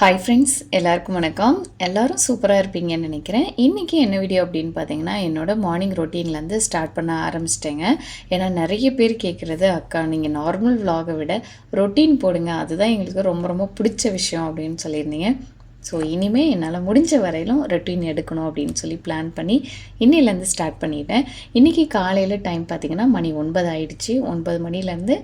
Hi friends எல்லாருக்கும் வணக்கம். எல்லாரும் சூப்பராக இருப்பீங்கன்னு நினைக்கிறேன். இன்றைக்கி என்ன வீடியோ அப்படின்னு பார்த்தீங்கன்னா என்னோட மார்னிங் ரொட்டீன்லேருந்து ஸ்டார்ட் பண்ண ஆரம்பிச்சிட்டேங்க. ஏன்னா நிறைய பேர் கேட்குறது அக்கா நீங்கள் நார்மல் விலாகை விட ரொட்டீன் போடுங்க. அதுதான் எங்களுக்கு ரொம்ப ரொம்ப பிடிச்ச விஷயம் அப்படின்னு சொல்லியிருந்தீங்க. ஸோ இனிமேல் என்னால் முடிஞ்ச வரையிலும் ரொட்டீன் எடுக்கணும் அப்படின்னு சொல்லி பிளான் பண்ணி இன்னிலேருந்து ஸ்டார்ட் பண்ணிட்டேன். இன்றைக்கி காலையில் டைம் பார்த்தீங்கன்னா மணி ஒன்பது ஆயிடுச்சு. ஒன்பது மணிலேருந்து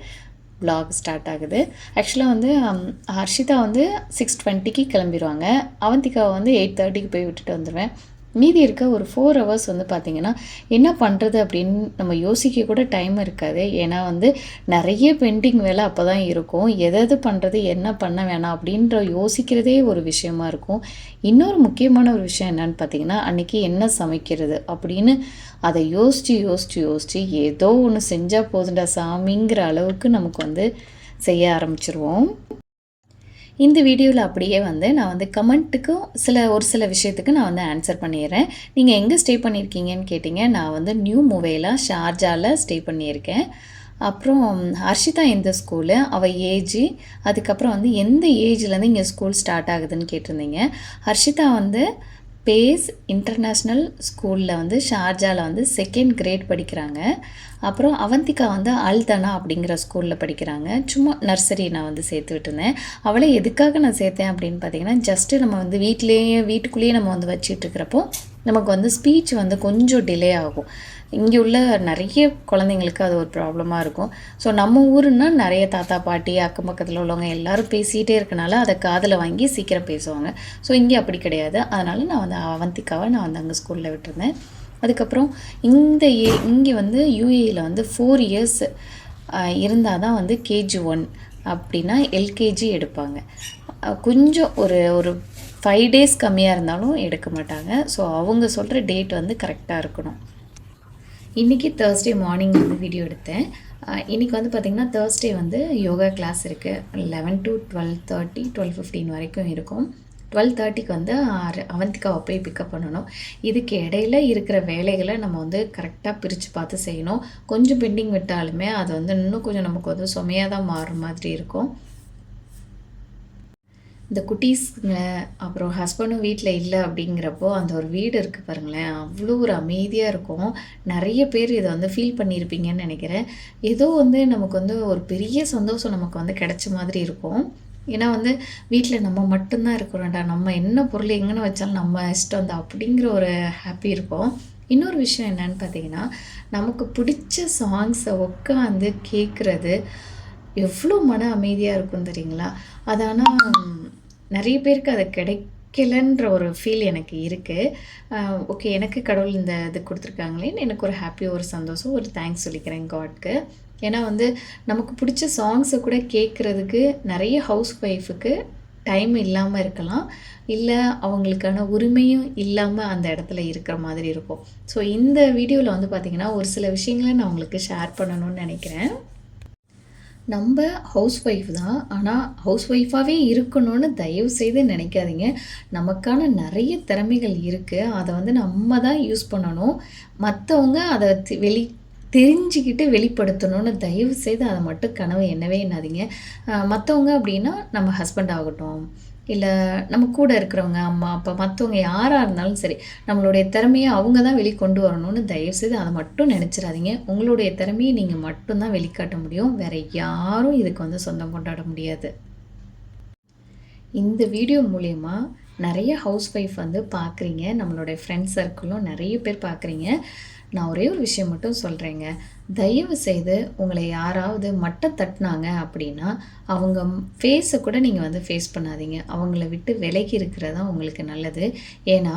vlog ஸ்டார்ட் ஆகுது. ஆக்சுவலாக வந்து um, ஹர்ஷிதா வந்து சிக்ஸ் டுவெண்ட்டிக்கு கிளம்பிடுவாங்க அவந்திகாவை வந்து எயிட் தேர்ட்டிக்கு போய் விட்டுட்டு வந்துடுவேன் மீதி இருக்க ஒரு ஃபோர் ஹவர்ஸ் வந்து பார்த்திங்கன்னா என்ன பண்ணுறது அப்படின்னு நம்ம யோசிக்க கூட டைம் இருக்காது. ஏன்னா வந்து நிறைய பெண்டிங் வேலை அப்போ தான் இருக்கும் எதாவது பண்ணுறது என்ன பண்ண வேணாம் அப்படின்ற யோசிக்கிறதே ஒரு விஷயமா இருக்கும். இன்னொரு முக்கியமான ஒரு விஷயம் என்னன்னு பார்த்தீங்கன்னா அன்றைக்கி என்ன சமைக்கிறது அப்படின்னு அதை யோசித்து யோசித்து யோசித்து ஏதோ ஒன்று செஞ்சால் போதுண்டா சாமிங்கிற அளவுக்கு நமக்கு வந்து செய்ய ஆரம்பிச்சிருவோம். இந்த வீடியோவில் அப்படியே வந்து நான் வந்து கமெண்ட்டுக்கும் சில ஒரு சில விஷயத்துக்கு நான் வந்து ஆன்சர் பண்ணிடுறேன். நீங்கள் எங்கே ஸ்டே பண்ணியிருக்கீங்கன்னு கேட்டிங்க நான் வந்து நியூ மூவேலா ஷார்ஜாவில் ஸ்டே பண்ணியிருக்கேன். அப்புறம் ஹர்ஷிதா எந்த ஸ்கூலு அவள் ஏஜு அதுக்கப்புறம் வந்து எந்த ஏஜ்லேருந்து இங்கே ஸ்கூல் ஸ்டார்ட் ஆகுதுன்னு கேட்டிருந்தீங்க. ஹர்ஷிதா வந்து பேஸ் இன்டர்நேஷ்னல் ஸ்கூலில் வந்து ஷார்ஜாவில் வந்து செகண்ட் கிரேட் படிக்கிறாங்க. அப்புறம் அவந்திகா வந்து அல்தனா அப்படிங்கிற ஸ்கூலில் படிக்கிறாங்க. சும்மா நர்சரி நான் வந்து சேர்த்து விட்டுருந்தேன். அவளை எதுக்காக நான் சேர்த்தேன் அப்படின்னு பார்த்தீங்கன்னா ஜஸ்ட்டு நம்ம வந்து வீட்டிலேயே வீட்டுக்குள்ளேயே நம்ம வந்து வச்சிட்டு இருக்கிறப்போ நமக்கு வந்து ஸ்பீச் வந்து கொஞ்சம் டிலே ஆகும். இங்கே உள்ள நிறைய குழந்தைங்களுக்கு அது ஒரு ப்ராப்ளமாக இருக்கும். ஸோ நம்ம ஊருன்னா நிறைய தாத்தா பாட்டி அக்கம் பக்கத்தில் உள்ளவங்க எல்லாரும் பேசிகிட்டே இருக்கனால அதை காதில் வாங்கி சீக்கிரம் பேசுவாங்க. ஸோ இங்கே அப்படி கிடையாது. அதனால் நான் வந்து அவந்திக்காவை நான் வந்து அங்கே ஸ்கூலில் விட்டுருந்தேன். அதுக்கப்புறம் இந்த ஏ இங்கே வந்து யூஏயில் வந்து ஃபோர் இயர்ஸ் இருந்தால் தான் வந்து கேஜி ஒன் அப்படின்னா எல்கேஜி எடுப்பாங்க. கொஞ்சம் ஒரு ஒரு ஃபைவ் டேஸ் கம்மியாக இருந்தாலும் எடுக்க மாட்டாங்க. ஸோ அவங்க சொல்கிற டேட் வந்து கரெக்டாக இருக்கணும். இன்றைக்கி தேர்ஸ்டே மார்னிங் வந்து வீடியோ எடுத்தேன். இன்றைக்கி இன்னைக்கு வந்து பார்த்திங்கன்னா தேர்ஸ்டே வந்து யோகா கிளாஸ் இருக்குது eleven to twelve thirty twelve fifteen வரைக்கும் இருக்கும். டுவெல் தேர்ட்டிக்கு வந்து ஆறு- போய் பிக்கப் பண்ணணும். இதுக்கு இடையில இருக்கிற வேலைகளை நம்ம வந்து கரெக்டாக பிரித்து பார்த்து செய்யணும். கொஞ்சம் பெண்டிங் விட்டாலுமே அது வந்து இன்னும் கொஞ்சம் நமக்கு வந்து சுமையாக தான் மாறுற மாதிரி இருக்கும். இந்த குட்டீஸுங்க அப்புறம் ஹஸ்பண்டும் வீட்டில் இல்லை அப்படிங்கிறப்போ அந்த ஒரு வீடு இருக்குது பாருங்களேன் அவ்வளோ ஒரு அமைதியாக இருக்கும். நிறைய பேர் இதை வந்து ஃபீல் பண்ணியிருப்பீங்கன்னு நினைக்கிறேன். ஏதோ வந்து நமக்கு வந்து ஒரு பெரிய சந்தோஷம் நமக்கு வந்து கிடைச்ச மாதிரி இருக்கும். ஏன்னா வந்து வீட்டில் நம்ம மட்டும்தான் இருக்கிறோம்டா. நம்ம என்ன பொருள் எங்கன்னு வச்சாலும் நம்ம இஷ்டம் தான் அப்படிங்கிற ஒரு ஹாப்பி இருக்கும் இன்னொரு விஷயம் என்னன்னு பார்த்தீங்கன்னா நமக்கு பிடிச்ச சாங்ஸை உட்காந்து கேட்குறது எவ்வளோ மன அமைதியாக இருக்கும் தெரியுங்களா? அது ஆனால் நிறைய பேருக்கு அது கிடைக்கலன்ற ஒரு ஃபீல் எனக்கு இருக்குது ஓகே எனக்கு கடவுள் இந்த இது கொடுத்துருக்காங்களேன்னு எனக்கு ஒரு ஹாப்பி ஒரு சந்தோஷம் ஒரு தேங்க்ஸ் சொல்லிக்கிறேன் காட்க்கு ஏன்னா வந்து நமக்கு பிடிச்ச சாங்ஸை கூட கேட்குறதுக்கு நிறைய ஹவுஸ் ஒய்ஃபுக்கு டைம் இல்லாமல் இருக்கலாம். இல்லை அவங்களுக்கான உரிமையும் இல்லாமல் அந்த இடத்துல இருக்கிற மாதிரி இருக்கும். ஸோ இந்த வீடியோவில் வந்து பார்த்திங்கன்னா ஒரு சில விஷயங்களை நான் உங்களுக்கு ஷேர் பண்ணணும்னு நினைக்கிறேன். நம்ம ஹவுஸ் ஒய்ஃப் தான். ஆனால் ஹவுஸ் ஒய்ஃபாகவே இருக்கணும்னு தயவு செய்து நினைக்காதீங்க. நமக்கான நிறைய திறமைகள் இருக்குது அதை வந்து நம்ம தான் யூஸ் பண்ணணும். மற்றவங்க அதை தி- வெளி தெரிஞ்சுக்கிட்டு வெளிப்படுத்தணும்னு தயவு செய்து அதை மட்டும் கனவு என்னவே என்னாதீங்க மற்றவங்க அப்படின்னா நம்ம ஹஸ்பண்ட் ஆகட்டும். இல்லை நம்ம கூட இருக்கிறவங்க அம்மா அப்பா மற்றவங்க யாராக இருந்தாலும் சரி நம்மளுடைய திறமையை அவங்க தான் வெளிக்கொண்டு வரணும்னு தயவுசெய்து அதை மட்டும் நினச்சிடாதீங்க. உங்களுடைய திறமையை நீங்கள் மட்டும்தான் வெளிக்காட்ட முடியும். வேற யாரும் இதுக்கு வந்து சொந்தம் கொண்டாட முடியாது. இந்த வீடியோ மூலயமா நிறைய ஹவுஸ் ஒய்ஃப் வந்து பார்க்குறீங்க நம்மளுடைய ஃப்ரெண்ட்ஸ் சர்க்கிளும் நிறைய பேர் பார்க்குறீங்க நான் ஒரே ஒரு விஷயம் மட்டும் சொல்கிறேங்க தயவு செய்து உங்களை யாராவது மட்டம் தட்டினாங்க அப்படின்னா அவங்க ஃபேஸை கூட நீங்கள் வந்து ஃபேஸ் பண்ணாதீங்க. அவங்கள விட்டு விலகி இருக்கிறது தான் உங்களுக்கு நல்லது. ஏன்னா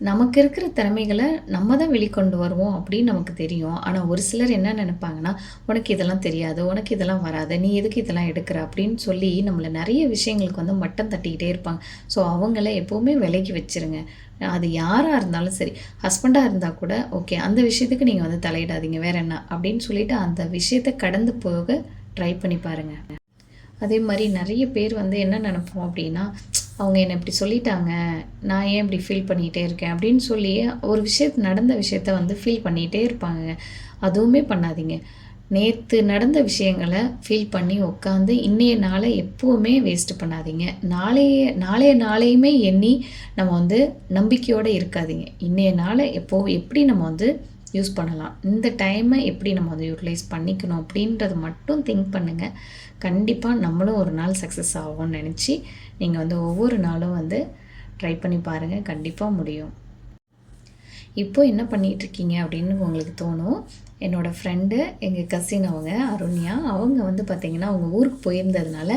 நமக்கு இருக்கிற திறமைகளை நம்ம தான் வெளிக்கொண்டு வருவோம் அப்படின்னு நமக்கு தெரியும். ஆனால் ஒரு சிலர் என்ன நினைப்பாங்கன்னா உனக்கு இதெல்லாம் தெரியாது உனக்கு இதெல்லாம் வராது நீ எதுக்கு இதெல்லாம் எடுக்கிற? அப்படின்னு சொல்லி நம்மளை நிறைய விஷயங்களுக்கு வந்து மட்டம் தட்டிக்கிட்டே இருப்பாங்க. ஸோ அவங்கள எப்போவுமே விலகி வச்சிருங்க. அது யாராக இருந்தாலும் சரி ஹஸ்பண்டாக இருந்தால் கூட ஓகே அந்த விஷயத்துக்கு நீங்கள் வந்து தலையிடாதீங்க வேற என்ன? அப்படின்னு சொல்லிட்டு அந்த விஷயத்தை கடந்து போக ட்ரை பண்ணி பாருங்கள் அதே மாதிரி நிறைய பேர் வந்து என்ன நினைப்போம் அப்படின்னா அவங்க என்னை இப்படி சொல்லிட்டாங்க நான் ஏன் இப்படி ஃபீல் பண்ணிகிட்டே இருக்கேன் அப்படின்னு சொல்லி ஒரு விஷயத்து நடந்த விஷயத்த வந்து ஃபீல் பண்ணிகிட்டே இருப்பாங்க. அதுவுமே பண்ணாதீங்க. நேற்று நடந்த விஷயங்களை ஃபீல் பண்ணி உட்காந்து இன்றைய நாளை எப்போவுமே வேஸ்ட் பண்ணாதீங்க. நாளைய நாளைய நாளையுமே எண்ணி நம்ம வந்து நம்பிக்கையோடு இருக்காதீங்க. இன்றைய நாளை எப்போ எப்படி நம்ம வந்து யூஸ் பண்ணலாம்? இந்த டைமை எப்படி நம்ம வந்து யூட்டிலைஸ் பண்ணிக்கணும் அப்படின்றத மட்டும் திங்க் பண்ணுங்கள் கண்டிப்பாக நம்மளும் ஒரு நாள் சக்ஸஸ் ஆகும்னு நினச்சி நீங்கள் வந்து ஒவ்வொரு நாளும் வந்து ட்ரை பண்ணி பாருங்கள் கண்டிப்பாக முடியும். இப்போ என்ன பண்ணிகிட்ருக்கீங்க அப்படின்னு உங்களுக்கு தோணும். என்னோடய ஃப்ரெண்டு எங்கள் கசின் அவங்க அருண்யா அவங்க வந்து பார்த்திங்கன்னா அவங்க ஊருக்கு போயிருந்ததுனால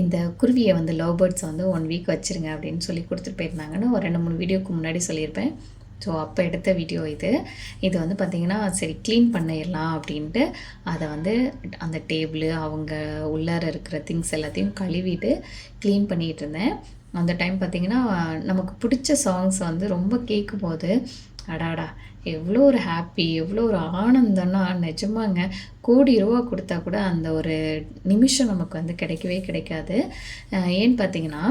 இந்த குருவியை வந்து லவ் பேர்ட்ஸை வந்து ஒன் வீக் வச்சுருங்க அப்படின்னு சொல்லி கொடுத்துட்டு போயிருந்தாங்கன்னு ஒரு ரெண்டு மூணு வீடியோக்கு முன்னாடி சொல்லியிருப்பேன். ஸோ அப்போ எடுத்த வீடியோ இது. இது வந்து பார்த்திங்கன்னா சரி க்ளீன் பண்ணிடலாம் அப்படின்ட்டு அதை வந்து அந்த டேபிள் அவங்க உள்ளார இருக்கிற திங்ஸ் எல்லாத்தையும் கழுவிட்டு க்ளீன் பண்ணிகிட்டு இருந்தேன். அந்த டைம் பார்த்திங்கன்னா நமக்கு பிடிச்ச சாங்ஸ் வந்து ரொம்ப கேட்கும் போது அடாடா எவ்வளோ ஒரு ஹாப்பி எவ்வளோ ஒரு ஆனந்தம்னா நிஜமாங்க கோடி ரூபா கொடுத்தா கூட அந்த ஒரு நிமிஷம் நமக்கு வந்து கிடைக்கவே கிடைக்காது. ஏன்னு பார்த்தீங்கன்னா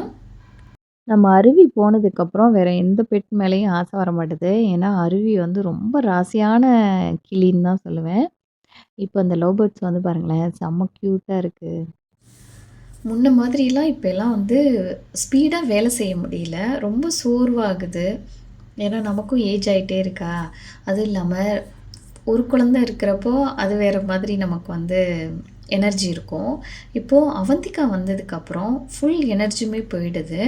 நம்ம அருவி போனதுக்கப்புறம் வேறு எந்த பெட் மேலேயும் ஆசை வர மாட்டேது. ஏன்னா அருவி வந்து ரொம்ப ராசியான கிளின்னு தான் சொல்லுவேன். இப்போ அந்த லவ் பேர்ட்ஸ் வந்து பாருங்களேன் செம்ம க்யூட்டாக இருக்குது முன்ன மாதிரிலாம் இப்போல்லாம் வந்து ஸ்பீடாக வேலை செய்ய முடியல. ரொம்ப சோர்வாகுது. ஏன்னா நமக்கும் ஏஜ் ஆகிட்டே இருக்கா? அதுவும் இல்லாமல் ஒரு குழந்த இருக்கிறப்போ அது வேறு மாதிரி நமக்கு வந்து எனர்ஜி இருக்கும். இப்போது அவந்திகா வந்ததுக்கப்புறம் ஃபுல் எனர்ஜியுமே போயிடுது.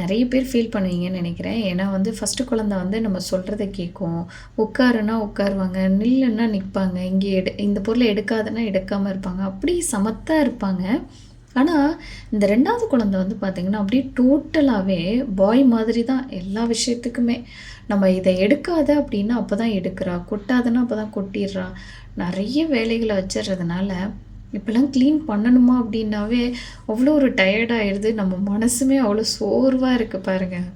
நிறைய பேர் ஃபீல் பண்ணுவீங்கன்னு நினைக்கிறேன். ஏன்னா வந்து ஃபஸ்ட்டு குழந்த வந்து நம்ம சொல்கிறத கேட்கும். உட்காருன்னா உட்காருவாங்க. நில்லுன்னா நிற்பாங்க இங்கே எடு இந்த பொருளை எடுக்காதுன்னா எடுக்காமல் இருப்பாங்க. அப்படி சமத்தாக இருப்பாங்க. ஆனால் இந்த ரெண்டாவது குழந்தை வந்து பார்த்திங்கன்னா அப்படியே டோட்டலாகவே பாய் மாதிரி தான் எல்லா விஷயத்துக்குமே. நம்ம இதை எடுக்காத அப்படின்னா அப்போ தான் எடுக்கிறா. கொட்டாதுன்னா அப்போ தான் கொட்டிடுறா. நிறைய வேலைகளை வச்சிடுறதுனால இப்பெல்லாம் க்ளீன் பண்ணணுமா அப்படின்னாவே அவ்வளோ ஒரு டயர்டாகிடுது நம்ம மனசுமே அவ்வளோ சோர்வாக இருக்குது பாருங்கள்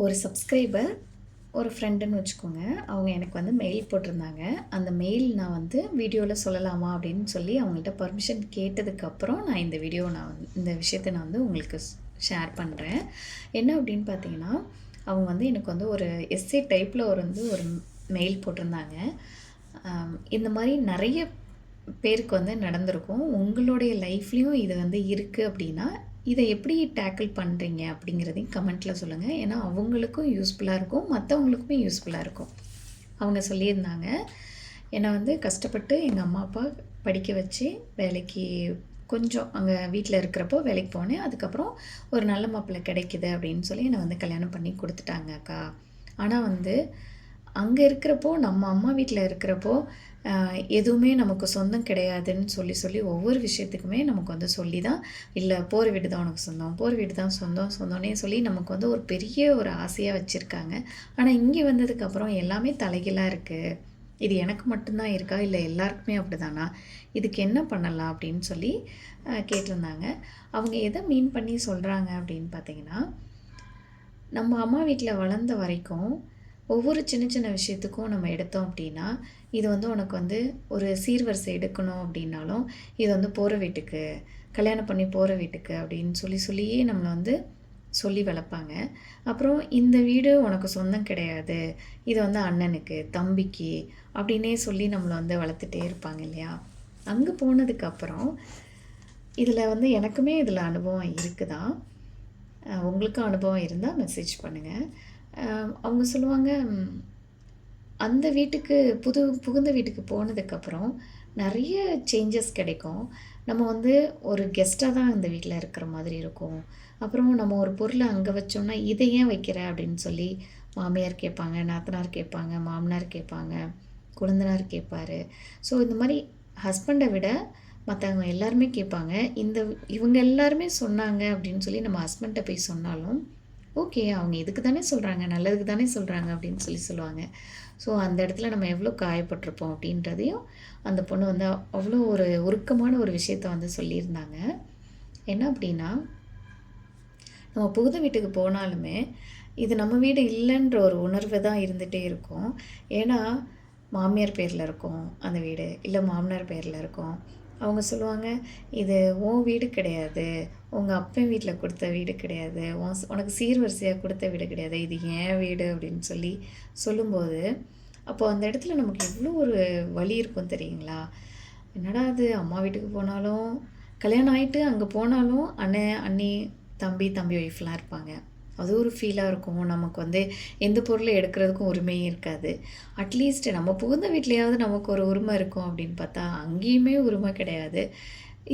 ஒரு சப்ஸ்கிரைபர் ஒரு ஃப்ரெண்டுன்னு வச்சுக்கோங்க. அவங்க எனக்கு வந்து மெயில் போட்டிருந்தாங்க. அந்த மெயில் நான் வந்து வீடியோவில் சொல்லலாமா அப்படின்னு சொல்லி அவங்கள்ட்ட பர்மிஷன் கேட்டதுக்கப்புறம் நான் இந்த வீடியோ நான் வந்து இந்த விஷயத்தை நான் வந்து உங்களுக்கு ஷேர் பண்ணுறேன் என்ன அப்படின்னு பார்த்தீங்கன்னா அவங்க வந்து எனக்கு வந்து ஒரு எஸ்ஏ டைப்பில் ஒரு வந்து ஒரு மெயில் போட்டிருந்தாங்க. இந்த மாதிரி நிறைய பேருக்கு வந்து நடந்திருக்கும். உங்களுடைய லைஃப்லேயும் இது வந்து இருக்குது அப்படின்னா இதை எப்படி டேக்கிள் பண்ணுறீங்க அப்படிங்கிறதையும் கமெண்ட்டில் சொல்லுங்கள் ஏன்னா அவங்களுக்கும் யூஸ்ஃபுல்லாக இருக்கும் மற்றவங்களுக்குமே யூஸ்ஃபுல்லாக இருக்கும். அவங்க சொல்லியிருந்தாங்க. என்னை வந்து கஷ்டப்பட்டு எங்கள் அம்மா அப்பா படிக்க வச்சு வேலைக்கு கொஞ்சம் அங்கே வீட்டில் இருக்கிறப்போ வேலைக்கு போனேன். அதுக்கப்புறம் ஒரு நல்ல மாப்பிள்ளை கிடைக்குது அப்படின்னு சொல்லி என்னை வந்து கல்யாணம் பண்ணி கொடுத்துட்டாங்க அக்கா. ஆனால் வந்து அங்கே இருக்கிறப்போ நம்ம அம்மா வீட்டில் இருக்கிறப்போ எதுவுமே நமக்கு சொந்தம் கிடையாதுன்னு சொல்லி சொல்லி ஒவ்வொரு விஷயத்துக்குமே நமக்கு வந்து சொல்லி தான் இல்லை போகிற வீடு தான் உனக்கு சொந்தம் போகிற வீடு தான் சொந்தம் சொந்தம்னே சொல்லி நமக்கு வந்து ஒரு பெரிய ஒரு ஆசையாக வச்சுருக்காங்க. ஆனால் இங்கே வந்ததுக்கப்புறம் எல்லாமே தலைகீழாக இருக்குது இது எனக்கு மட்டும்தான் இருக்கா? இல்லை எல்லாருக்குமே அப்படிதானா இதுக்கு என்ன பண்ணலாம்? அப்படின்னு சொல்லி கேட்டிருந்தாங்க. அவங்க எதை மீன் பண்ணி சொல்கிறாங்க அப்படின்னு பார்த்தீங்கன்னா நம்ம அம்மா வீட்டில் வளர்ந்த வரைக்கும் ஒவ்வொரு சின்ன சின்ன விஷயத்துக்கும் நம்ம எடுத்தோம் அப்படின்னா இது வந்து உனக்கு வந்து ஒரு சீர்வரிசை எடுக்கணும் அப்படின்னாலும் இது வந்து போகிற வீட்டுக்கு கல்யாணம் பண்ணி போகிற வீட்டுக்கு அப்படின்னு சொல்லி சொல்லியே நம்மளை வந்து சொல்லி வளர்ப்பாங்க. அப்புறம் இந்த வீடு உனக்கு சொந்தம் கிடையாது இது வந்து அண்ணனுக்கு தம்பிக்கு அப்படின்னே சொல்லி நம்மளை வந்து வளர்த்துட்டே இருப்பாங்க இல்லையா? அங்கே போனதுக்கப்புறம் இதில் வந்து எனக்குமே இதில் அனுபவம் இருக்குதான் உங்களுக்கும் அனுபவம் இருந்தால் மெசேஜ் பண்ணுங்கள் அவங்க சொல்லுவாங்க அந்த வீட்டுக்கு புது புகுந்த வீட்டுக்கு போனதுக்கப்புறம் நிறைய சேஞ்சஸ் கிடைக்கும். நம்ம வந்து ஒரு கெஸ்ட்டாக தான் அந்த வீட்டில் இருக்கிற மாதிரி இருக்கும். அப்புறம் நம்ம ஒரு பொருளை அங்கே வச்சோம்னா இதை ஏன் வைக்கிற அப்படின்னு சொல்லி மாமியார் கேட்பாங்க நாத்தனார் கேட்பாங்க மாமனார் கேட்பாங்க குழந்தனார் கேட்பாரு. ஸோ இந்த மாதிரி ஹஸ்பண்டை விட மற்றவங்க எல்லாருமே கேட்பாங்க. இந்த இவங்க எல்லாருமே சொன்னாங்க அப்படின்னு சொல்லி நம்ம ஹஸ்பண்ட்டை போய் சொன்னாலும் ஓகே அவங்க இதுக்கு தானே சொல்கிறாங்க நல்லதுக்கு தானே சொல்கிறாங்க அப்படின்னு சொல்லி சொல்லுவாங்க. ஸோ அந்த இடத்துல நம்ம எவ்வளோ காயப்பட்டிருப்போம் அப்படின்றதையும் அந்த பொண்ணு வந்து அவ்வளோ ஒரு உருக்கமான ஒரு விஷயத்த வந்து சொல்லியிருந்தாங்க. என்ன அப்படின்னா நம்ம புகுத வீட்டுக்கு போனாலுமே இது நம்ம வீடு இல்லைன்ற ஒரு உணர்வு தான் இருந்துகிட்டே இருக்கும். ஏன்னா மாமியார் பேரில் இருக்கும் அந்த வீடு இல்லை மாமனார் பேரில் இருக்கும். அவங்க சொல்லுவாங்க இது உன் வீடு கிடையாது. உங்கள் அப்பன் வீட்டில் கொடுத்த வீடு கிடையாது. உன் உனக்கு சீர்வரிசையாக கொடுத்த வீடு கிடையாது. இது ஏன் வீடு அப்படின்னு சொல்லி சொல்லும்போது அப்போ அந்த இடத்துல நமக்கு எவ்வளோ ஒரு வழி இருக்கும் தெரியுங்களா? என்னடா அது அம்மா வீட்டுக்கு போனாலும் கல்யாணம் ஆகிட்டு அங்கே போனாலும் அண்ணன் அண்ணி தம்பி தம்பி ஒய்ஃப்லாம் இருப்பாங்க. அது ஒரு ஃபீலாக இருக்கும். நமக்கு வந்து எந்த பொருளை எடுக்கிறதுக்கும் உரிமையும் இருக்காது. அட்லீஸ்ட் நம்ம புகுந்த வீட்லேயாவது நமக்கு ஒரு உரிமை இருக்கும் அப்படின்னு பார்த்தா அங்கேயுமே உரிமை கிடையாது.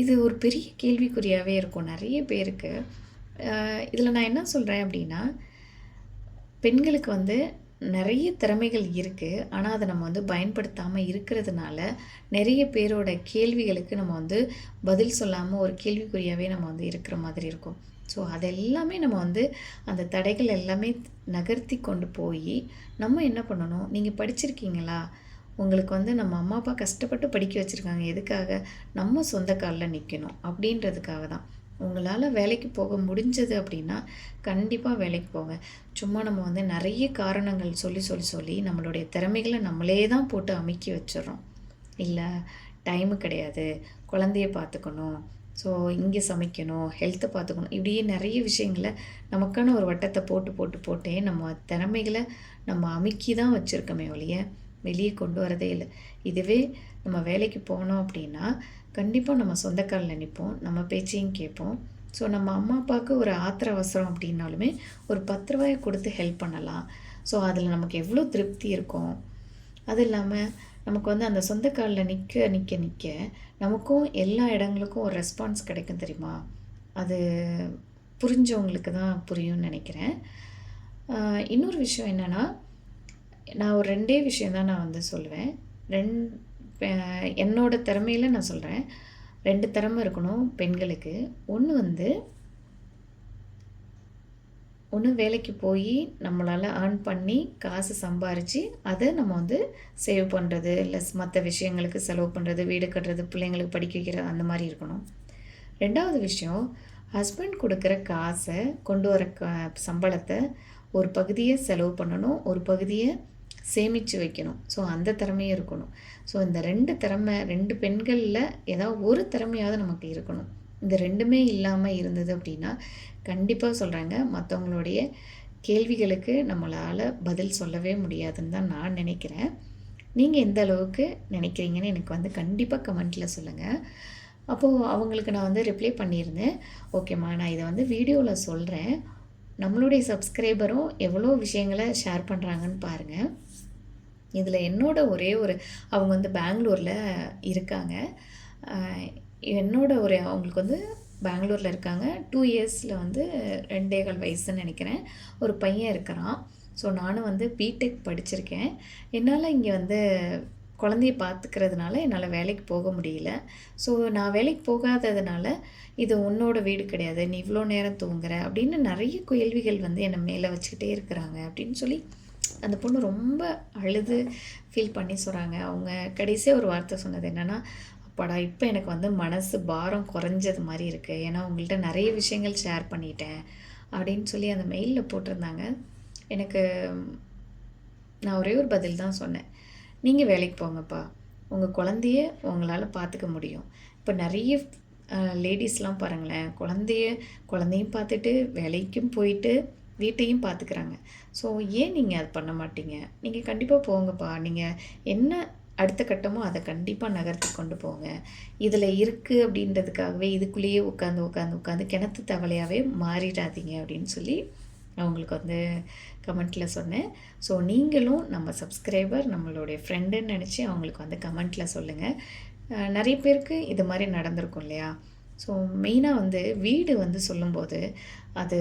இது ஒரு பெரிய கேள்விக்குறியாகவே இருக்கும் நிறைய பேருக்கு. இதில் நான் என்ன சொல்கிறேன் அப்படின்னா பெண்களுக்கு வந்து நிறைய திறமைகள் இருக்குது ஆனால் அதை நம்ம வந்து பயன்படுத்தாமல் இருக்கிறதுனால நிறைய பேரோட கேள்விகளுக்கு நம்ம வந்து பதில் சொல்லாமல் ஒரு கேள்விக்குறியாகவே நம்ம வந்து இருக்கிற மாதிரி இருக்கும். ஸோ அதெல்லாமே நம்ம வந்து அந்த தடைகள் எல்லாமே நகர்த்தி கொண்டு போய் நம்ம என்ன பண்ணணும்? நீங்கள் படிச்சிருக்கீங்களா? உங்களுக்கு வந்து நம்ம அம்மா அப்பா கஷ்டப்பட்டு படிக்க வச்சுருக்காங்க. எதுக்காக? நம்ம சொந்த காலில் நிற்கணும் அப்படின்றதுக்காக தான். உங்களால் வேலைக்கு போக முடிஞ்சது அப்படின்னா கண்டிப்பாக வேலைக்கு போங்க. சும்மா நம்ம வந்து நிறைய காரணங்கள் சொல்லி சொல்லி சொல்லி நம்மளுடைய திறமைகளை நம்மளே தான் போட்டு அமுக்கி வச்சிடுறோம். இல்லை டைமு கிடையாது. குழந்தைய பார்த்துக்கணும். ஸோ இங்கே சமைக்கணும் ஹெல்த்தை பார்த்துக்கணும். இப்படியே நிறைய விஷயங்களை நமக்கான ஒரு வட்டத்தை போட்டு போட்டு போட்டே நம்ம திறமைகளை நம்ம அமுக்கி தான் வச்சுருக்கோமே ஒழிய வெளியே கொண்டு வரதே இல்லை. இதுவே நம்ம வேலைக்கு போனோம் அப்படின்னா கண்டிப்பாக நம்ம சொந்த காலில் நிற்போம் நம்ம பேச்சையும் கேட்போம். ஸோ நம்ம அம்மா அப்பாவுக்கு ஒரு ஆத்திர அவசரம் அப்படின்னாலுமே ஒரு பத்து ரூபாயை கொடுத்து ஹெல்ப் பண்ணலாம். ஸோ அதில் நமக்கு எவ்வளோ திருப்தி இருக்கும்? அது இல்லாமல் நமக்கு வந்து அந்த சொந்த காலில் நிற்க நிற்க நிற்க நமக்கும் எல்லா இடங்களுக்கும் ஒரு ரெஸ்பான்ஸ் கிடைக்கும் தெரியுமா? அது புரிஞ்சவங்களுக்கு தான் புரியும்னு நினைக்கிறேன். இன்னொரு விஷயம் என்னென்னா நான் ஒரு ரெண்டே விஷயம் தான் நான் வந்து சொல்லுவேன். ரெண் என்னோடய என்னோட திறமையில நான் சொல்கிறேன் ரெண்டு திறமை இருக்கணும் பெண்களுக்கு. ஒன்று வந்து ஒன்று வேலைக்கு போய் நம்மளால் ஏர்ன் பண்ணி காசு சம்பாரித்து அதை நம்ம வந்து சேவ் பண்ணுறது இல்லை மற்ற விஷயங்களுக்கு செலவு பண்ணுறது வீடு கட்டுறது பிள்ளைங்களுக்கு படிக்க வைக்கிறது அந்த மாதிரி இருக்கணும். ரெண்டாவது விஷயம் ஹஸ்பண்ட் கொடுக்குற காசை கொண்டு வர க சம்பளத்தை ஒரு பகுதியை செலவு பண்ணணும் ஒரு பகுதியை சேமித்து வைக்கணும். ஸோ அந்த திறமையும் இருக்கணும். ஸோ இந்த ரெண்டு திறமை ரெண்டு பெண்களில் ஏதாவது ஒரு திறமையாவது நமக்கு இருக்கணும். இந்த ரெண்டுமே இல்லாமல் இருந்தது அப்படின்னா கண்டிப்பாக சொல்கிறாங்க மற்றவங்களுடைய கேள்விகளுக்கு நம்மளால் பதில் சொல்லவே முடியாதுன்னு தான் நான் நினைக்கிறேன். நீங்கள் எந்த அளவுக்கு நினைக்கிறீங்கன்னு எனக்கு வந்து கண்டிப்பாக கமெண்ட்டில் சொல்லுங்கள் அப்போது அவங்களுக்கு நான் வந்து ரிப்ளை பண்ணியிருந்தேன். ஓகேம்மா நான் இதை வந்து வீடியோவில் சொல்கிறேன் நம்மளுடைய சப்ஸ்கிரைபரும் எவ்வளோ விஷயங்களை ஷேர் பண்ணுறாங்கன்னு பாருங்கள் இதில் என்னோட ஒரே ஒரு அவங்க வந்து பெங்களூரில் இருக்காங்க. என்னோட ஒரு அவங்களுக்கு வந்து பெங்களூரில் இருக்காங்க. டூ இயர்ஸில் வந்து ரெண்டே கால் வயசுன்னு நினைக்கிறேன். ஒரு பையன் இருக்கிறான். ஸோ நானும் வந்து பிடெக் படிச்சிருக்கேன். என்னால் இங்கே வந்து குழந்தைய பார்த்துக்கிறதுனால என்னால் வேலைக்கு போக முடியல. ஸோ நான் வேலைக்கு போகாததுனால இது உன்னோட வீடு கிடையாது. நீ இவ்வளோ நேரம் தூங்குற அப்படின்னு நிறைய கேள்விகள் வந்து என்னை மேலே வச்சுக்கிட்டே இருக்கிறாங்க அப்படின்னு சொல்லி அந்த பொண்ணு ரொம்ப அழுது ஃபீல் பண்ணி சொல்கிறாங்க அவங்க கடைசியாக ஒரு வார்த்தை சொன்னது என்னென்னா அப்பாடா இப்போ எனக்கு வந்து மனசு பாரம் குறைஞ்சது மாதிரி இருக்குது ஏன்னா உங்கள்கிட்ட நிறைய விஷயங்கள் ஷேர் பண்ணிட்டேன் அப்படின்னு சொல்லி அந்த மெயிலில் போட்டிருந்தாங்க. எனக்கு நான் ஒரே ஒரு பதில் தான் சொன்னேன். நீங்கள் வேலைக்கு போங்கப்பா. உங்கள் குழந்தைய உங்களால் பார்த்துக்க முடியும். இப்போ நிறைய லேடிஸ்லாம் பாருங்களேன். குழந்தைய குழந்தையும் பார்த்துட்டு வேலைக்கும் போயிட்டு வீட்டையும் பார்த்துக்கிறாங்க ஸோ ஏன் நீங்கள் அது பண்ண மாட்டீங்க? நீங்கள் கண்டிப்பாக போங்கப்பா. நீங்கள் என்ன அடுத்த கட்டமும் அதை கண்டிப்பாக நகர்த்தி கொண்டு போங்க. இதில் இருக்குது அப்படின்றதுக்காகவே இதுக்குள்ளேயே உட்காந்து உட்காந்து உட்காந்து கிணத்து தவளையாகவே மாறிடாதீங்க அப்படின்னு சொல்லி அவங்களுக்கு வந்து கமெண்ட்டில் சொன்னேன். ஸோ நீங்களும் நம்ம சப்ஸ்கிரைபர் நம்மளுடைய ஃப்ரெண்டுன்னு நினச்சி அவங்களுக்கு வந்து கமெண்ட்டில் சொல்லுங்கள் நிறைய பேருக்கு இது மாதிரி நடந்திருக்கும் இல்லையா? ஸோ மெயினாக வந்து வீடு வந்து சொல்லும்போது அது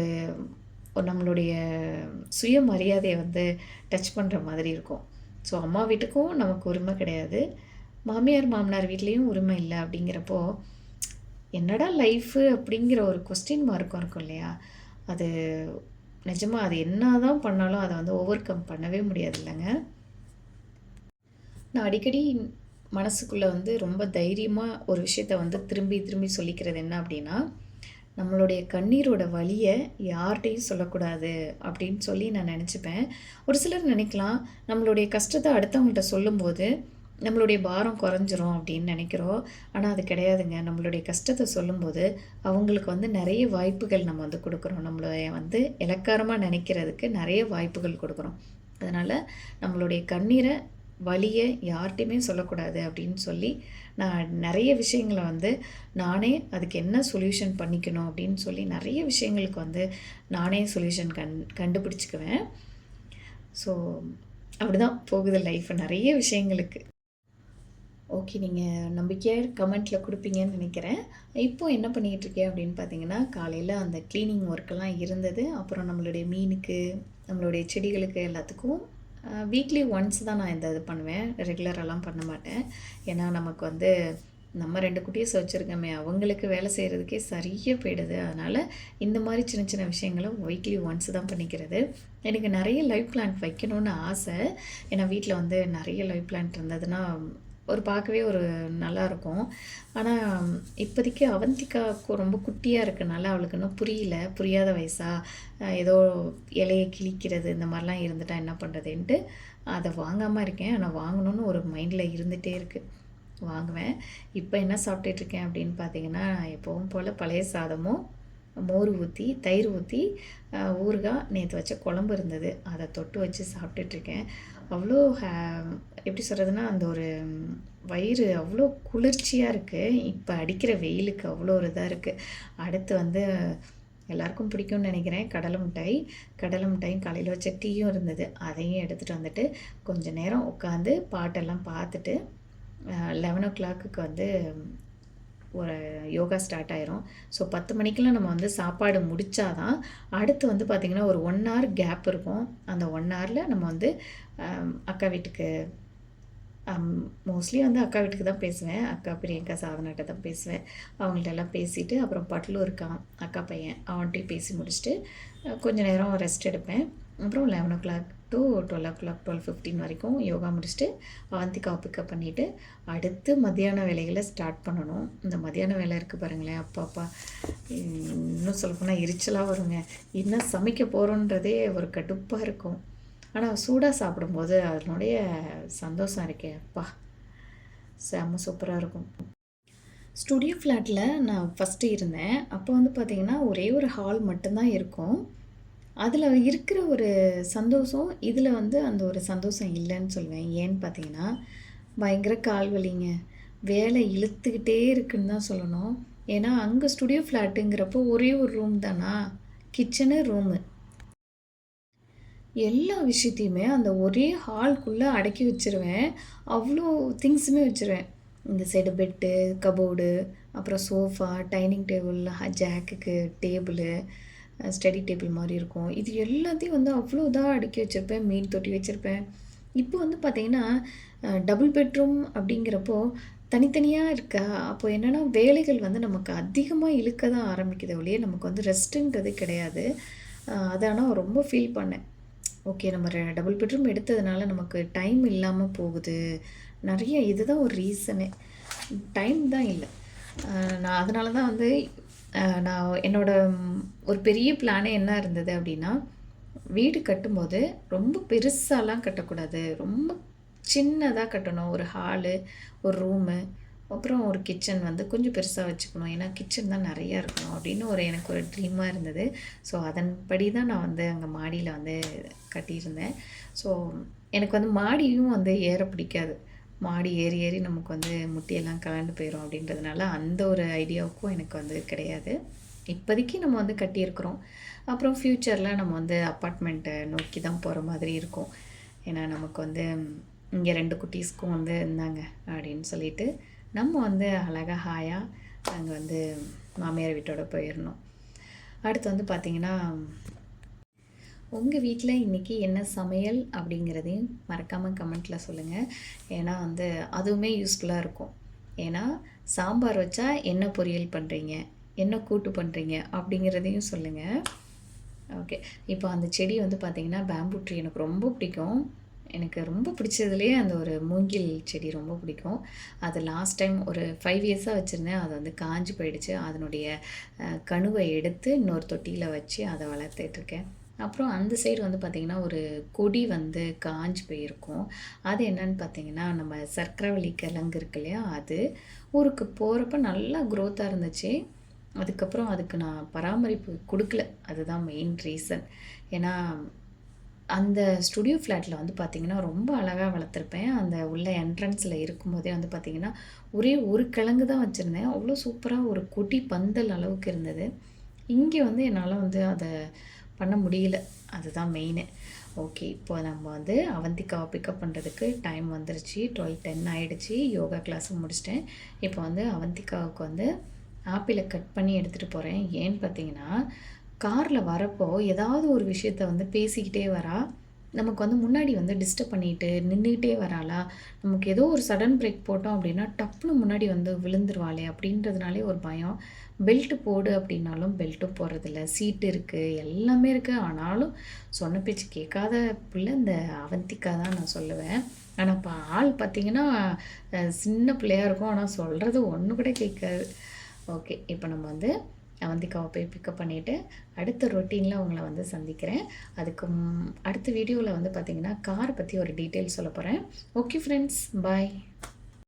ஒரு நம்மளுடைய சுயமரியாதையை வந்து டச் பண்ணுற மாதிரி இருக்கும். ஸோ அம்மா வீட்டுக்கும் நமக்கு உரிமை கிடையாது. மாமியார் மாமனார் வீட்லேயும் உரிமை இல்லை அப்படிங்கிறப்போ என்னடா லைஃபு அப்படிங்கிற ஒரு கொஸ்டின் மார்க்கும் இருக்கும் இல்லையா? அது நிஜமாக அது என்ன தான் பண்ணாலும் அதை வந்து ஓவர் கம் பண்ணவே முடியாது இல்லைங்க. நான் அடிக்கடி மனசுக்குள்ளே வந்து ரொம்ப தைரியமாக ஒரு விஷயத்த வந்து திரும்பி திரும்பி சொல்லிக்கிறது என்ன அப்படின்னா நம்மளுடைய கண்ணீரோட வழியை யார்கிட்டையும் சொல்லக்கூடாது அப்படின்னு சொல்லி நான் நினச்சிப்பேன். ஒரு சிலர் நினைக்கலாம் நம்மளுடைய கஷ்டத்தை அடுத்தவங்கள்ட்ட சொல்லும்போது நம்மளுடைய பாரம் குறைஞ்சிரும் அப்படின்னு நினைக்கிறோம். ஆனால் அது கிடையாதுங்க. நம்மளுடைய கஷ்டத்தை சொல்லும்போது அவங்களுக்கு வந்து நிறைய வாய்ப்புகள் நம்ம வந்து கொடுக்குறோம். நம்மளுடைய வந்து இலக்காரமாக நினைக்கிறதுக்கு நிறைய வாய்ப்புகள் கொடுக்குறோம். அதனால் நம்மளுடைய கண்ணீரை வழியை யார்கிட்டையுமே சொல்லக்கூடாது அப்படின்னு சொல்லி நான் நிறைய விஷயங்களை வந்து நானே அதுக்கு என்ன சொல்யூஷன் பண்ணிக்கணும் அப்படின்னு சொல்லி நிறைய விஷயங்களுக்கு வந்து நானே சொல்யூஷன் கண் கண்டுபிடிச்சிக்குவேன். ஸோ அப்படி தான் போகுது லைஃப் நிறைய விஷயங்களுக்கு. ஓகே நீங்கள் நம்பிக்கையாக கமெண்ட்டில் கொடுப்பீங்கன்னு நினைக்கிறேன். இப்போது என்ன பண்ணிகிட்டு இருக்கேன் அப்படின்னு பார்த்தீங்கன்னா காலையில் அந்த க்ளீனிங் ஒர்க்கெல்லாம் இருந்தது. அப்புறம் நம்மளுடைய மீனுக்கு நம்மளுடைய செடிகளுக்கு எல்லாத்துக்கும் வீக்லி ஒன்ஸ் தான் நான் இந்த இது பண்ணுவேன். ரெகுலரெல்லாம் பண்ண மாட்டேன். ஏன்னா நமக்கு வந்து நம்ம ரெண்டு குட்டியை வச்சுருக்கோமே அவங்களுக்கு வேலை செய்கிறதுக்கே சரியாக போயிடுது. அதனால் இந்த மாதிரி சின்ன சின்ன விஷயங்களை வீக்லி ஒன்ஸ் தான் பண்ணிக்கிறது. எனக்கு நிறைய லைவ் பிளான்ட் வைக்கணும்னு ஆசை. ஏன்னா வீட்டில் வந்து நிறைய லைவ் பிளான்ட் இருந்ததுன்னா ஒரு பார்க்கவே ஒரு நல்லாயிருக்கும் ஆனால் இப்போதைக்கு அவந்திக்காவுக்கு ரொம்ப குட்டியாக இருக்கனால அவளுக்கு இன்னும் புரியல. புரியாத வயசா ஏதோ இலையை கிழிக்கிறது இந்த மாதிரிலாம் இருந்துட்டா என்ன பண்ணுறதுன்ட்டு அதை வாங்காமல் இருக்கேன். ஆனால் வாங்கணும்னு ஒரு மைண்டில் இருந்துகிட்டே இருக்குது வாங்குவேன். இப்போ என்ன சாப்பிட்டுட்ருக்கேன் அப்படின்னு பார்த்தீங்கன்னா எப்போவும் போல் பழைய சாதமும் மோர் ஊற்றி தயிர் ஊற்றி ஊறுகாய் நேற்று வச்ச குழம்பு இருந்தது. அதை தொட்டு வச்சு சாப்பிட்டுட்ருக்கேன். அவ்வளோ எப்படி சொல்கிறதுனா அந்த ஒரு வயிறு அவ்வளோ குளிர்ச்சியாக இருக்குது இப்போ அடிக்கிற வெயிலுக்கு அவ்வளோ ஒரு இதாக இருக்குது அடுத்து வந்து எல்லாருக்கும் பிடிக்கும்னு நினைக்கிறேன். கடலை மிட்டாய். கடலை மிட்டாயும் காலையில் வச்ச டீயும் இருந்தது. அதையும் எடுத்துகிட்டு வந்துட்டு கொஞ்சம் நேரம் உட்காந்து பாட்டெல்லாம் பார்த்துட்டு லெவன் ஓ கிளாக்குக்கு வந்து ஒரு யோகா ஸ்டார்ட் ஆயிரும். ஸோ பத்து மணிக்கெலாம் நம்ம வந்து சாப்பாடு முடித்தாதான் அடுத்து வந்து பார்த்திங்கன்னா ஒரு ஒன் ஹவர் கேப் இருக்கும். அந்த ஒன் ஹவரில் நம்ம வந்து அக்கா வீட்டுக்கு மோஸ்ட்லி வந்து அக்கா வீட்டுக்கு தான் பேசுவேன். அக்கா பிரியங்கா சாதனாட்ட தான் பேசுவேன். அவங்கள்ட்ட எல்லாம் பேசிவிட்டு அப்புறம் பட்லு இருக்கான் அக்கா பையன் அவன்கிட்டையும் பேசி முடிச்சுட்டு கொஞ்சம் நேரம் ரெஸ்ட் எடுப்பேன். அப்புறம் eleven o'clock to twelve o'clock twelve fifteen வரைக்கும் யோகா முடிச்சுட்டு அவந்திக்காவை பிக்கப் பண்ணிவிட்டு அடுத்து மத்தியான வேலைகளை ஸ்டார்ட் பண்ணணும். இந்த மத்தியான வேலை இருக்குது பாருங்களேன் அப்பா அப்பா. இன்னும் சொல்லப்போனால் எரிச்சலாக வருங்க. என்ன சமைக்க போகிறோன்றதே ஒரு கடுப்பாக இருக்கும். ஆனால் சூடாக சாப்பிடும்போது அதனுடைய சந்தோஷம் இருக்கே அப்பா. செம்ம சூப்பராக இருக்கும். ஸ்டுடியோ ஃப்ளாட்டில் நான் ஃபஸ்ட்டு இருந்தேன். அப்போ வந்து பார்த்திங்கன்னா ஒரே ஒரு ஹால் மட்டும்தான் இருக்கும். அதில் இருக்கிற ஒரு சந்தோஷம் இதில் வந்து அந்த ஒரு சந்தோஷம் இல்லைன்னு சொல்லுவேன். ஏன்னு பார்த்தீங்கன்னா பயங்கர கால் வலிங்க. வேலை இழுத்துக்கிட்டே இருக்குன்னு தான் சொல்லணும். ஏன்னா அங்கே ஸ்டுடியோ ஃப்ளாட்டுங்கிறப்போ ஒரே ஒரு ரூம் தானா? கிச்சனு ரூமு எல்லா விஷயத்தையுமே அந்த ஒரே ஹால்குள்ளே அடக்கி வச்சுருவேன். அவ்வளோ திங்ஸுமே வச்சுருவேன். இந்த சைடு பெட்டு கபோர்டு அப்புறம் சோஃபா டைனிங் டேபிள் ஜாக்குக்கு டேபிளு ஸ்டடி டேபிள் மாதிரி இருக்கும். இது எல்லாத்தையும் வந்து அவ்வளோ இதாக அடுக்கி வச்சுருப்பேன் மீன் தொட்டி வச்சுருப்பேன். இப்போ வந்து பார்த்திங்கன்னா டபுள் பெட்ரூம் அப்படிங்கிறப்போ தனித்தனியாக இருக்கா அப்போ என்னென்னா வேலைகள் வந்து நமக்கு அதிகமாக இழுக்க தான் ஆரம்பிக்குது ஒழிய நமக்கு வந்து ரெஸ்ட்டுன்றது கிடையாது. அதை ஆனால் ரொம்ப ஃபீல் பண்ணேன். ஓகே நம்ம டபுள் பெட்ரூம் எடுத்ததுனால நமக்கு டைம் இல்லாமல் போகுது. நிறைய இதுதான் ஒரு ரீசனு டைம் தான் இல்லை. நான் அதனால தான் வந்து நான் என்னோட ஒரு பெரிய பிளானே என்ன இருந்தது அப்படின்னா வீடு கட்டும்போது ரொம்ப பெருசாலாம் கட்டக்கூடாது. ரொம்ப சின்னதாக கட்டணும். ஒரு ஹாலு ஒரு ரூமு அப்புறம் ஒரு கிச்சன் வந்து கொஞ்சம் பெருசாக வச்சுக்கணும். ஏன்னா கிச்சன் தான் நிறையா இருக்கணும் அப்படின்னு ஒரு எனக்கு ஒரு ட்ரீமாக இருந்தது. ஸோ அதன்படி தான் நான் வந்து அங்கே மாடியில் வந்து கட்டியிருந்தேன். ஸோ எனக்கு வந்து மாடியும் வந்து ஏற பிடிக்காது. மாடி ஏறி ஏறி நமக்கு வந்து முட்டியெல்லாம் கலண்டு போயிடும் அப்படின்றதுனால அந்த ஒரு ஐடியாவுக்கும் எனக்கு வந்து கிடையாது. இப்போதைக்கு நம்ம வந்து கட்டியிருக்கிறோம். அப்புறம் ஃப்யூச்சரில் நம்ம வந்து அப்பார்ட்மெண்ட்டை நோக்கி தான் போகிற மாதிரி இருக்கும். ஏன்னா நமக்கு வந்து இங்கே ரெண்டு குட்டீஸ்க்கும் வந்து இருந்தாங்க அப்படின்னு சொல்லிட்டு நம்ம வந்து அழகாக ஹாயாக அங்கே வந்து மாமியார் வீட்டோட போயிடணும் அடுத்து வந்து பார்த்திங்கன்னா உங்கள் வீட்டில் இன்றைக்கி என்ன சமையல் அப்படிங்கிறதையும் மறக்காமல் கமெண்ட்டில் சொல்லுங்கள் ஏன்னா வந்து அதுவுமே யூஸ்ஃபுல்லாக இருக்கும். ஏன்னா சாம்பார் வச்சா என்ன பொரியல் பண்ணுறீங்க என்ன கூட்டு பண்ணுறீங்க அப்படிங்கிறதையும் சொல்லுங்கள் ஓகே இப்போ அந்த செடி வந்து பார்த்திங்கன்னா பேம்பு ட்ரீ எனக்கு ரொம்ப பிடிக்கும். எனக்கு ரொம்ப பிடிச்சதுலேயே அந்த ஒரு மூங்கில் செடி ரொம்ப பிடிக்கும். அது லாஸ்ட் டைம் ஒரு ஃபைவ் இயர்ஸாக வச்சுருந்தேன். அது வந்து காஞ்சி போயிடுச்சு. அதனுடைய கணுவை எடுத்து இன்னொரு தொட்டியில் வச்சு அதை வளர்த்துட்ருக்கேன் அப்புறம் அந்த சைடு வந்து பார்த்திங்கன்னா ஒரு கொடி வந்து காஞ்சு போயிருக்கும். அது என்னன்னு பார்த்தீங்கன்னா நம்ம சர்க்கரைவள்ளி கிழங்கு இருக்கு இல்லையா அது ஊருக்கு போகிறப்ப நல்லா க்ரோத்தாக இருந்துச்சு. அதுக்கப்புறம் அதுக்கு நான் பராமரிப்பு கொடுக்கல. அதுதான் மெயின் ரீசன் ஏன்னா அந்த ஸ்டுடியோ ஃப்ளாட்டில் வந்து பார்த்திங்கன்னா ரொம்ப அழகாக வளர்த்துருப்பேன். அந்த உள்ள என்ட்ரன்ஸில் இருக்கும்போதே வந்து பார்த்திங்கன்னா ஒரே ஒரு கிழங்கு தான் வச்சுருந்தேன். அவ்வளோ சூப்பராக ஒரு கொடி பந்தல் அளவுக்கு இருந்தது. இங்கே வந்து என்னால் வந்து அதை பண்ண முடியல. அதுதான் மெயினு ஓகே இப்போ நம்ம வந்து அவந்திக்காவை பிக்கப் பண்ணுறதுக்கு டைம் வந்துருச்சு. டுவெல் டென் ஆகிடுச்சு யோகா கிளாஸும் முடிச்சிட்டேன். இப்போ வந்து அவந்திக்காவுக்கு வந்து ஆப்பிளை கட் பண்ணி எடுத்துகிட்டு போகிறேன் ஏன்னு பார்த்தீங்கன்னா காரில் வரப்போ ஏதாவது ஒரு விஷயத்த வந்து பேசிக்கிட்டே வரா. நமக்கு வந்து முன்னாடி வந்து டிஸ்டர்ப் பண்ணிட்டு நின்றுக்கிட்டே வராளா? நமக்கு ஏதோ ஒரு சடன் பிரேக் போட்டோம் அப்படின்னா டப்புன்னு முன்னாடி வந்து விழுந்துருவாளே அப்படின்றதுனாலே ஒரு பயம். பெல்ட்டு போடு அப்படின்னாலும் பெல்ட்டும் போடுறதில்ல சீட்டு இருக்குது எல்லாமே இருக்குது ஆனாலும் சொன்ன பேச்சு கேட்காத பிள்ளை இந்த அவந்திக்கா தான் நான் சொல்லுவேன். ஆனால் இப்போ ஆள் பார்த்திங்கன்னா சின்ன பிள்ளையா இருக்கும். ஆனால் சொல்கிறது ஒன்று கூட கேட்காது. ஓகே இப்போ நம்ம வந்து அவந்திக்காவை போய் பிக்கப் பண்ணிவிட்டு அடுத்த ரொட்டீனில் உங்களை வந்து சந்திக்கிறேன். அதுக்கு அடுத்த வீடியோவில் வந்து பார்த்திங்கன்னா கார் பற்றி ஒரு டீட்டெயில் சொல்ல போகிறேன் ஓகே ஃப்ரெண்ட்ஸ் பாய்